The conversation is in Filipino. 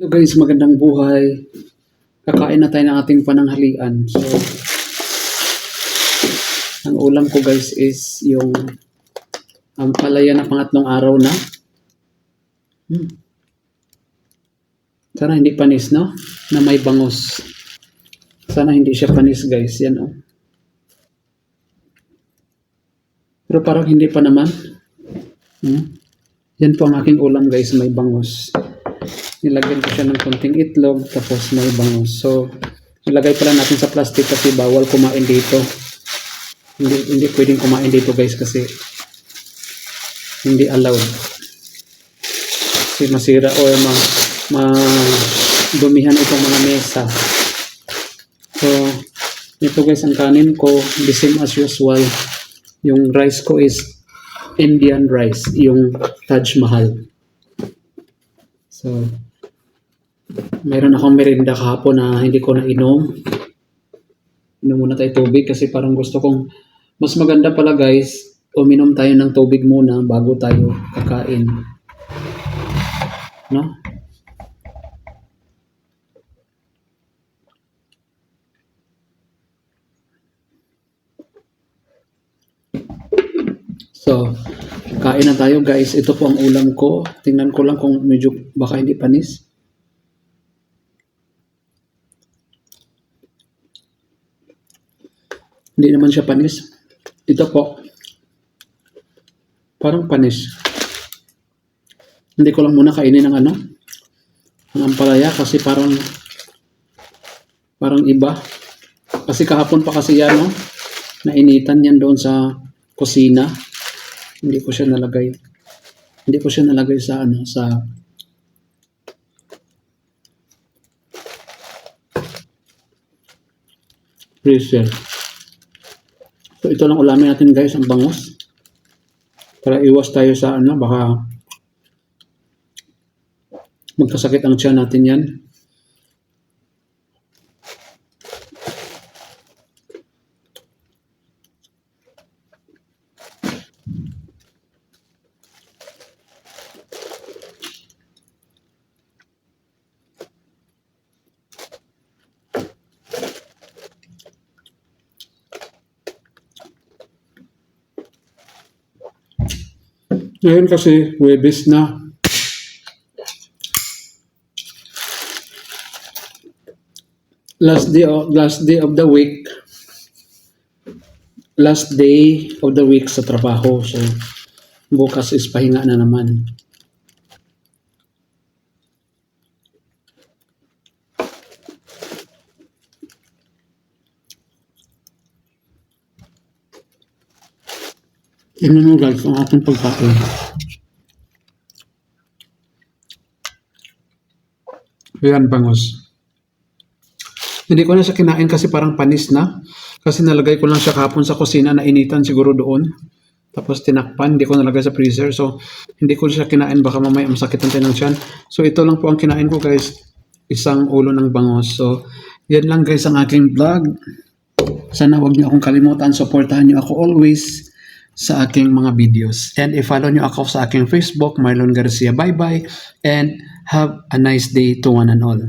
Hello guys, magandang buhay. Kakain na tayo ng ating pananghalian. So, ang ulam ko guys is yung ang palaya na pangatlong araw na. Hmm. Sana hindi panis, no? Na may bangos. Sana hindi siya panis guys. Yan, oh. Pero parang hindi pa naman. Hmm. Yan po ang aking ulam guys, may bangos nilagyan ko siya ng konting itlog tapos may bangus. So, nilagay pala natin sa plastic kasi bawal kumain dito. Hindi, hindi pwedeng kumain dito guys kasi hindi allowed. Kasi masira o ma, ma dumihan itong mga mesa. So, ito guys ang kanin ko, the same as usual. Yung rice ko is Indian rice, yung Taj Mahal. So, Meron akong merinda kahapon na hindi ko na inom. Inom muna tayo tubig kasi parang gusto kong mas maganda pala guys, uminom tayo ng tubig muna bago tayo kakain. No? So, kain na tayo guys. Ito po ang ulam ko. Tingnan ko lang kung medyo baka hindi panis. Hindi naman siya panis. Ito po. Parang panis. Hindi ko lang muna kainin ng ano. Ang ampalaya kasi parang parang iba. Kasi kahapon pa kasi yan, no? Nainitan yan doon sa kusina. Hindi ko siya nalagay. Hindi ko siya nalagay sa ano, sa freezer. Ito lang ulamin natin guys, ang bangus. Para iwas tayo sa ano, baka magkasakit ang tiyan natin yan. Ngayon kasi, Webes na. Last day of, last day of the week. Last day of the week sa trabaho. So, bukas is pahinga na naman. Tingnan mo guys, ang ating pagkain. Ayan, bangos. Hindi ko na siya kinain kasi parang panis na. Kasi nalagay ko lang siya kahapon sa kusina na initan siguro doon. Tapos tinakpan, hindi ko nalagay sa freezer. So, hindi ko siya kinain. Baka mamaya masakit ang tinang tiyan. So, ito lang po ang kinain ko guys. Isang ulo ng bangos. So, yan lang guys ang aking vlog. Sana wag niyo akong kalimutan. Supportahan niyo ako always sa aking mga videos. And i-follow nyo ako sa aking Facebook, Marlon Garcia. Bye-bye and have a nice day to one and all.